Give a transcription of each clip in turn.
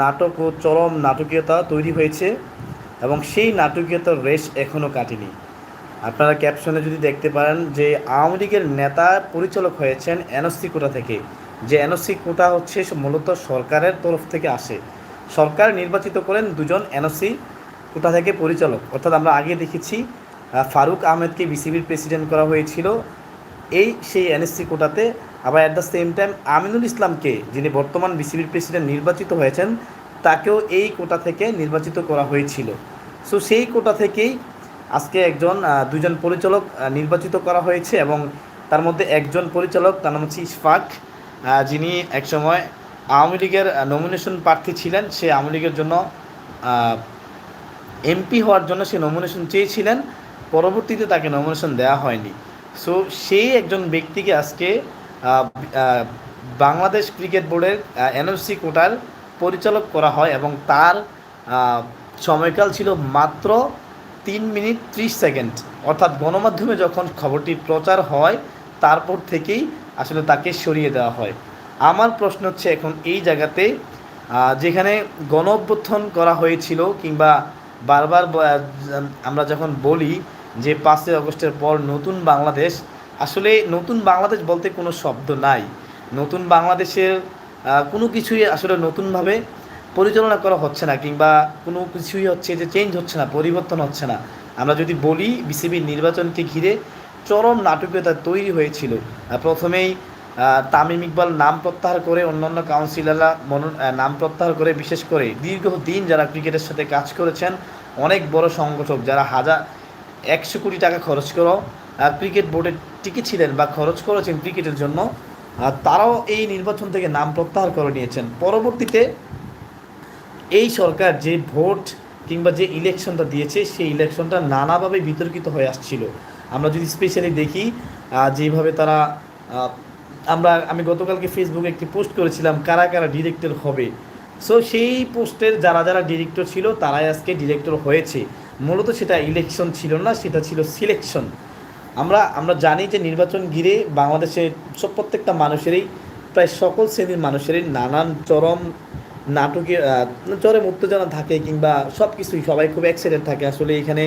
নাটক ও চরম নাটকীয়তা তৈরি হয়েছে এবং সেই নাটকীয়তার রেশ এখনও কাটেনি। আপনারা ক্যাপশনে যদি দেখতে পারেন যে আওয়ামী লীগের নেতা পরিচালক হয়েছেন এনওসি কোটা থেকে। যে এনওসি কোটা হচ্ছে মূলত সরকারের তরফ থেকে আসে। সরকার নির্বাচিত করেন দুজন এনওসি কোটা থেকে পরিচালক। অর্থাৎ আমরা আগে দেখেছি ফারুক আহমেদকে বিসিবির প্রেসিডেন্ট করা হয়েছিল। এই সেই এনএসসি কোটাতে আবার at the same time Aminul ইসলামকে, যিনি বর্তমান বিসিবির প্রেসিডেন্ট নির্বাচিত হয়েছেন, তাকেও এই কোটা থেকে নির্বাচিত করা হয়েছিল। সো সেই কোটা থেকেই আজকে একজন দুজন পরিচালক নির্বাচিত করা হয়েছে এবং তার মধ্যে একজন পরিচালক, তার নাম হচ্ছে ইশফাক যিনি একসময় আওয়ামী লীগের নমিনেশন প্রার্থী ছিলেন। সে আওয়ামী লীগের জন্য এমপি হওয়ার জন্য সে নমিনেশন চেয়েছিলেন। পরবর্তীতে তাকে নমিনেশন দেওয়া হয়নি। সো সেই একজন ব্যক্তিকে আজকে বাংলাদেশ ক্রিকেট বোর্ডের এনএফসি কোটার পরিচালক করা হয় এবং তার সময়কাল ছিল মাত্র তিন মিনিট ত্রিশ সেকেন্ড। অর্থাৎ গণমাধ্যমে যখন খবরটি প্রচার হয়, তারপর থেকেই আসলে তাকে সরিয়ে দেওয়া হয়। আমার প্রশ্ন হচ্ছে এখন এই জায়গাতে যেখানে গণ অভ্যুত্থান করা হয়েছিল কিংবা বারবার আমরা যখন বলি যে পাঁচই আগস্টের পর নতুন বাংলাদেশ আসলে নতুন বাংলাদেশ বলতে কোনো শব্দ নাই। নতুন বাংলাদেশের কোনো কিছুই আসলে নতুনভাবে পরিচালনা করা হচ্ছে না কিংবা কোনো কিছুই হচ্ছে যে চেঞ্জ হচ্ছে না, পরিবর্তন হচ্ছে না। আমরা যদি বলি বিসিবির নির্বাচনকে ঘিরে চরম নাটকীয়তা তৈরি হয়েছিল। প্রথমেই তামিম ইকবাল নাম প্রত্যাহার করে অন্যান্য কাউন্সিলররা মনো নাম প্রত্যাহার করে বিশেষ করে দীর্ঘদিন যারা ক্রিকেটের সাথে কাজ করেছেন, অনেক বড় সংগঠক যারা হাজার একশো কোটি টাকা খরচ করো ক্রিকেট বোর্ডে টিকে ছিলেন বা খরচ করেছেন ক্রিকেটের জন্য তারাও এই নির্বাচন থেকে নাম প্রত্যাহার করে নিয়েছেন। পরবর্তীতে এই সরকার যে ভোট কিংবা যে ইলেকশনটা দিয়েছে, সেই ইলেকশনটা নানাভাবে বিতর্কিত হয়ে আসছিল। আমরা যদি স্পেশালি দেখি যেভাবে তারা আমরা, আমি গতকালকে ফেসবুকে একটি পোস্ট করেছিলাম, কারা কারা ডিরেক্টর হবে। সো সেই পোস্টের যারা যারা ডিরেক্টর ছিল, তারাই আজকে ডিরেক্টর হয়েছে। মূলত সেটা ইলেকশন ছিল না, সেটা ছিল সিলেকশন। আমরা আমরা জানি যে নির্বাচন ঘিরে বাংলাদেশের সব প্রত্যেকটা মানুষেরই, প্রায় সকল শ্রেণির মানুষেরই নানান চরম নাটকে চরম উত্তেজনা থাকে কিংবা সব কিছুই সবাই খুব এক্সাইটেড থাকে আসলে এখানে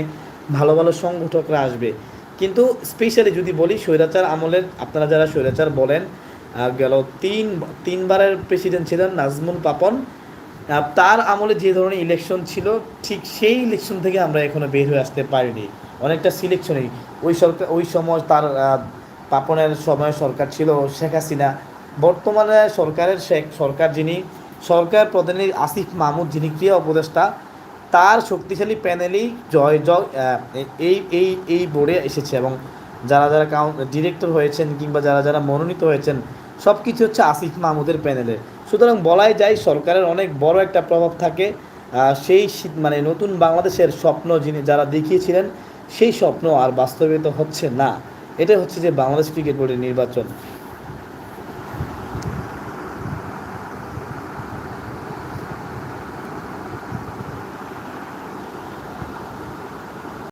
ভালো ভালো সংগঠকরা আসবে। কিন্তু স্পেশালি যদি বলি স্বৈরাচার আমলের, আপনারা যারা স্বৈরাচার বলেন গেল তিন, তিনবারের প্রেসিডেন্ট ছিলেন নাজমুল পাপন। তার আমলে যে ধরনের ইলেকশন ছিল, ঠিক সেই ইলেকশন থেকে আমরা এখনও বের হয়ে আসতে পারিনি। অনেকটা সিলেকশনই ওই সরকার, ওই সময় তার পাপনের সময় সরকার ছিল শেখ হাসিনা। বর্তমানে সরকারের শেখ, সরকার যিনি, সরকার প্রধানী আসিফ মাহমুদ যিনি ক্রিয়া উপদেষ্টা, তার শক্তিশালী প্যানেলই জয় জয় এই এই এই বোর্ডে এসেছে এবং যারা যারা কাউন ডিরেক্টর হয়েছেন কিংবা যারা যারা মনোনীত হয়েছেন সব কিছু হচ্ছে আসিফ মাহমুদের প্যানেলে। সুতরাং বলাই যায় সরকারের অনেক বড় একটা প্রভাব থাকে। সেই মানে নতুন বাংলাদেশের স্বপ্ন যিনি, যারা দেখিয়েছিলেন সেই স্বপ্ন আর বাস্তবায়িত হচ্ছে না। এটা হচ্ছে যে বাংলাদেশ ক্রিকেট বোর্ডের নির্বাচন।